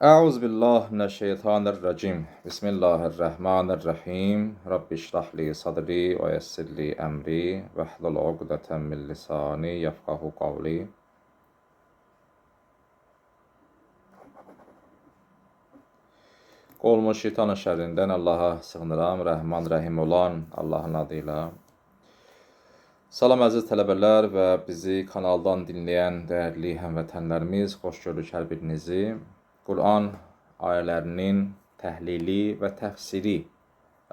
Euzu billahi mineşşeytanirracim. Bismillahirrahmanirrahim. Rabbi şrah li sadri ve yessir li emri ve hlul ukdeten min lisani yefkahu kavli. Qolmuş şeytan şərrindən Allaha sığınıram. Rəhman Rəhim olan Allahın adıyla. Salam əziz tələbələr və bizi kanaldan dinləyən dəyərli həmvətənlərimiz, xoş gördük hər birinizi. Quran ayələrinin təhlili və təfsiri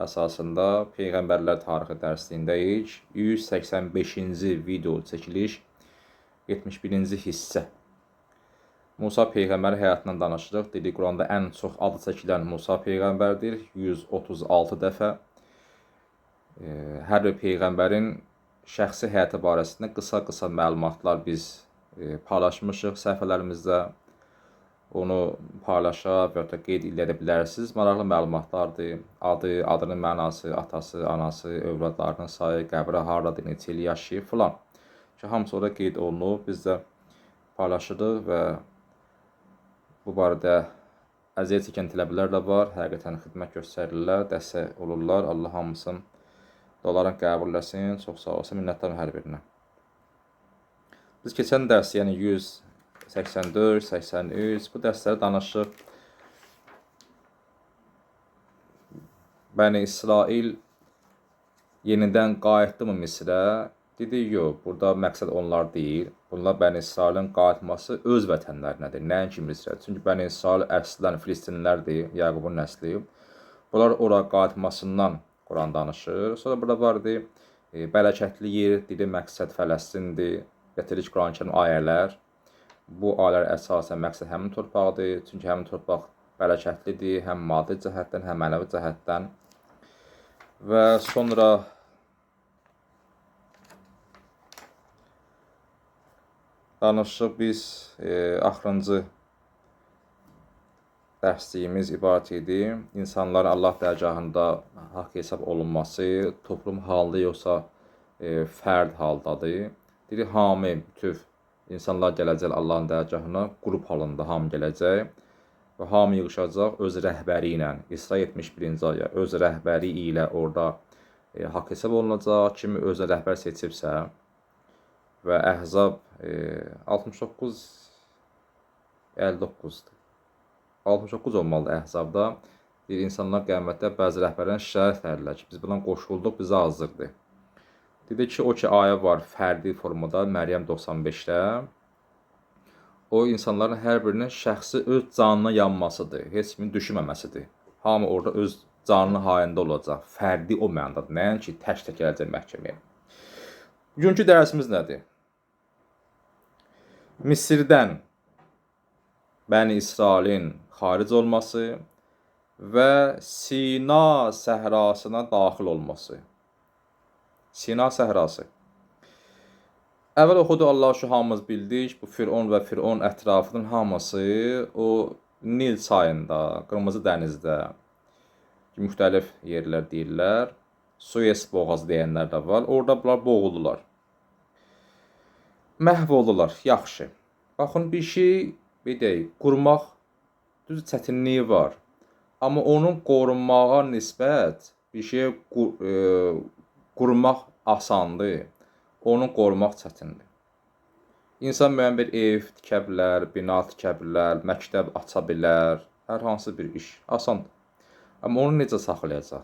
əsasında Peyğəmbərlər tarixi dərsliyindəyik. 185-ci video çəkiliş 71-ci hissə. Musa peyğəmbər həyatından danışırıq. Dedik Quranda ən çox adı çəkilən Musa peyğəmbərdir. 136 dəfə. Hər bir peyğəmbərin şəxsi həyatı barəsində qısa-qısa məlumatlar biz paylaşmışıq səhifələrimizdə. Onu paylaşa və ya qeyd edə bilərsiniz. Maraqlı məlumatlardır. Adı, adının mənası, atası, anası, övladlarının sayı, qəbri hardadır, neçə il yaşayıb filan. Ki hamısı orada qeyd olunub. Biz də paylaşırıq və Bu barədə əziyyət çəkən tələbələr də var. Həqiqətən xidmət göstərirlər, dəstək olurlar. Allah hamısını doların qəbul etsin. Çox sağ olsun. Minnətdaram hər birinə. Biz keçən dərs, yəni 184, 83 bu dərsləri danışıq. Bəni İsrail yenidən qayıtdı mı Misrə? Dedi, yox, burada məqsəd onlar deyil. Bunlar Bəni İsrailin qayıtması öz vətənlərinədir, nəinki Misrə. Çünki Bəni İsrail əslən Filistinlilərdir, Yaqubun nəsli. Bunlar ora qayıtmasından Quran danışır. Sonra burada vardı, e, bələkətli yer, dedi məqsəd Fələstindir. Gətiririk Quran-Kərim ayələr. Bu ayələr əsasən məqsəd həmin torpaqdır. Çünki həmin torpaq bələkətlidir, həm maddi cəhətdən, həm mənəvi cəhətdən. Və sonra danışıq biz e, axırıncı dərsliyimiz ibarət idi. İnsanların Allah dərgahında haqq hesab olunması toplum halında yoxsa e, fərd haldadır. Deyir, hamı, bütöv insanlar gələcək Allahın dərgahına qrup halında hamı gələcək və hamı yığışacaq öz rəhbəri ilə. İsra 71-ci aya öz rəhbəri ilə orada e, haqq hesab olunacaq. Kimi özünə rəhbər seçibsə, və Əhzab e, 69 59-dur. 69 olmalıdır Əhzabda. Deyir, insanlar qiyamətdə bəzi rəhbərlərin şikayət edirlər ki, biz bundan qoşulduq, bizə hazırdır. Dedi ki, o ki ayə var fərdi formada Məryəm 95-də. O insanların hər birinin şəxsi öz canına yanmasıdır, heç kimin düşünməməsidir. Hamı orada öz canının hayında olacaq. Fərdi o mənadadır. Nəinki tək-tək gələcək məhkəməyə. Bugünkü dərsimiz nədir? Misirdən Bəni İsrailin xaric olması və Sina səhrasına daxil olması. Sina səhrası. Əvvəl oxudu Allah şu hamımız bildik. Bu Firon və Firon ətrafının hamısı o Nil çayında, Qırmızı dənizdə müxtəlif yerlər deyirlər. Suez boğazı deyənlər də var. Orada bunlar boğuldular məhv olurlar. Yaxşı. Baxın bir şey bir deyək, qurmaq düz çətinliyi var. Amma onun qorunmağa nisbət bir şey e, qurmaq asandır. Onu qorumaq çətindir. İnsan müəyyən bir ev tikə bilər, bina tikə bilər, məktəb aça bilər, hər hansı bir iş asandır. Amma onu necə saxlayacaq?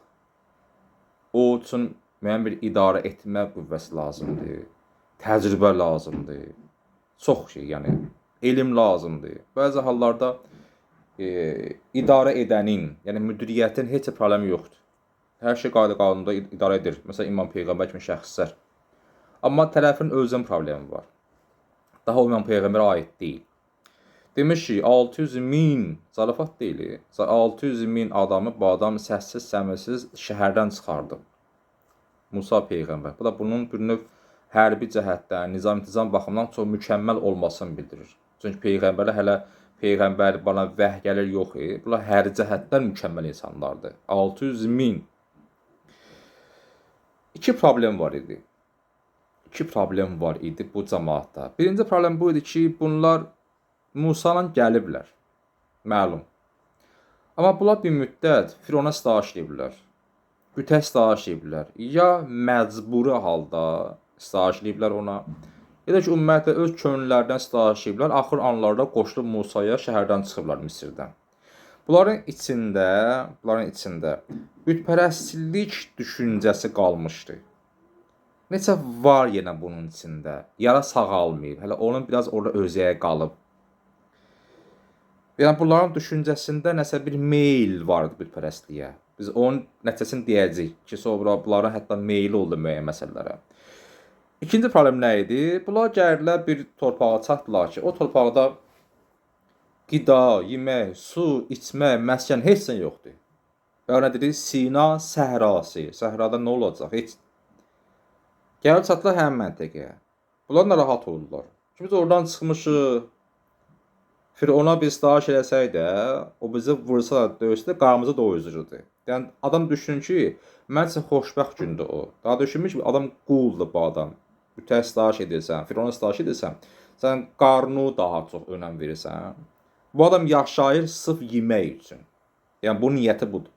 O üçün müəyyən bir idarə etmə qüvvəsi lazımdır təcrübə lazımdır. Çox şey, yəni elm lazımdır. Bəzi hallarda e, idarə edənin, yəni müdiriyyətin heç bir problemi yoxdur. Hər şey qayda qanunda idarə edir. Məsələn, İmam Peyğəmbər kimi şəxslər. Amma tərəfin özünün problemi var. Daha o İmam Peyğəmbərə aid deyil. Demiş ki, 600 min zarafat deyil. 600 min adamı bu adam səssiz, səmirsiz şəhərdən çıxardı. Musa Peyğəmbər. Bu da bunun bir növ hərbi cəhətdən, nizam-intizam baxımından çox mükəmməl olmasını bildirir. Çünki peyğəmbərlər hələ peyğəmbər bana vəh gəlir yox e. Bunlar hər cəhətdən mükəmməl insanlardır. 600 min. İki problem var idi. İki problem var idi bu cəmaatda. Birinci problem bu idi ki, bunlar Musa ilə gəliblər. Məlum. Amma bunlar bir müddət Firona sitayiş ediblər. Bütə sitayiş ediblər. Ya məcburi halda sitayiş ediblər ona, ya da ki, ümumiyyətlə öz könüllərindən sitayiş ediblər. Axır anlarda qoşulub Musaya şəhərdən çıxıblar Misirdən. Bunların içində, bunların içində bütpərəstlik düşüncəsi qalmışdı. Necə var yenə bunun içində. Yara sağalmayıb. Hələ onun biraz orada özəyə qalıb. Yəni bunların düşüncəsində nəsə bir meyl vardı bütpərəstliyə. Biz onun nəticəsini deyəcəyik ki, sonra bunların hətta meyli oldu müəyyən məsələlərə. İkinci problem nə idi? Bunlar gəldilər bir torpağa çatdılar ki, o torpaqda qida, yemək, su, içmək, məskən heç nə yoxdur. Və nə dedi? Sina səhrası. Səhrada nə olacaq? Heç Gəlib çatdılar həmin məntəqəyə. Bunlar narahat oldular. Biz oradan çıxmışıq. Firona biz sitayiş eləsək də, o bizi vursa da, döysə də qarnımızı doyuzdururdu. Yəni adam düşünür ki, məncə xoşbəxt gündür o. Daha düşünmüş ki, adam quldur bu adam. Bütə sitayiş edirsən, Firona sitayiş edirsən, sən qarnı daha çox önəm verirsən. Bu adam yaşayır sırf yemək üçün. Yəni bu niyyəti budur.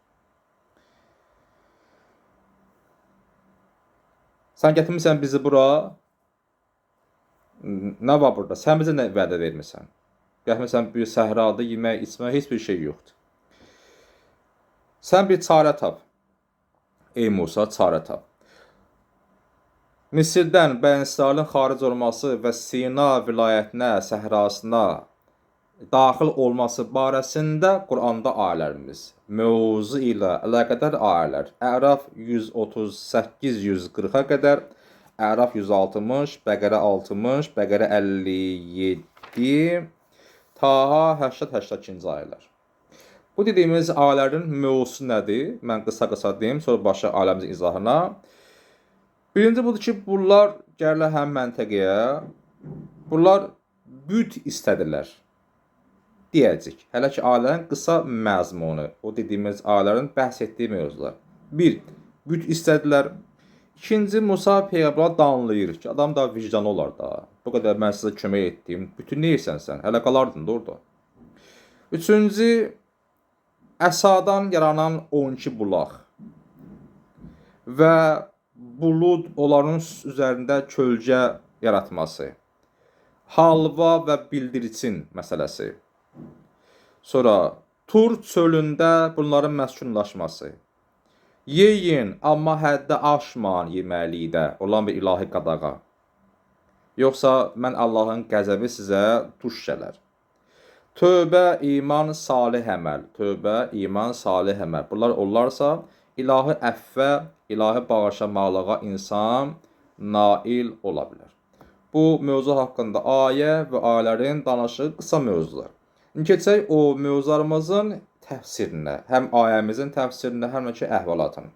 Sən gətirmisən bizi bura. Nə var burada? Sən bizə nə vədə vermisən? Gətirmisən bir səhrada yemək, içmək, heç bir şey yoxdur. Sən bir çarə tap. Ey Musa, çarə tap. Misirdən Bənisrayilin xaric olması və Sina vilayətinə, səhrasına daxil olması barəsində Quranda ayələrimiz mövzu ilə əlaqədar ayələr. Əraf 138-140-a qədər, Əraf 160, Bəqərə 60, Bəqərə 57, Taha 80-82-ci ayələr. Bu dediyimiz ayələrin mövzusu nədir? Mən qısa-qısa deyim, sonra başa aləmizin izahına. Birinci budur ki, bunlar gəlirlər həm məntəqəyə, bunlar büt istədilər deyəcək. Hələ ki alənin qısa məzmunu, o dediyimiz alərin bəhs etdiyi mövzular. 1. Büt istədilər. İkinci Musa peyğəmbər danlayır ki, adam da vicdanı olar da. Bu qədər mən sizə kömək etdim. Bütün nə edirsən sən? Hələ qalardın da orada. Üçüncü əsadan yaranan 12 bulaq və bulud onların üzərində kölgə yaratması. Halva və bildiriçin məsələsi. Sonra Tur çölündə bunların məskunlaşması. Yeyin, amma həddə aşmayın yeməlikdə olan bir ilahi qadağa. Yoxsa mən Allahın qəzəbi sizə tuş gələr. Tövbə, iman, salih əməl. Tövbə, iman, salih əməl. Bunlar olarsa ilahi əffə, ilahi bağışlamalığa insan nail ola bilər. Bu mövzu haqqında ayə və ayələrin danışığı qısa mövzular. Keçək o mövzularımızın təfsirinə, həm ayəmizin təfsirinə, həm də ki əhvalatın.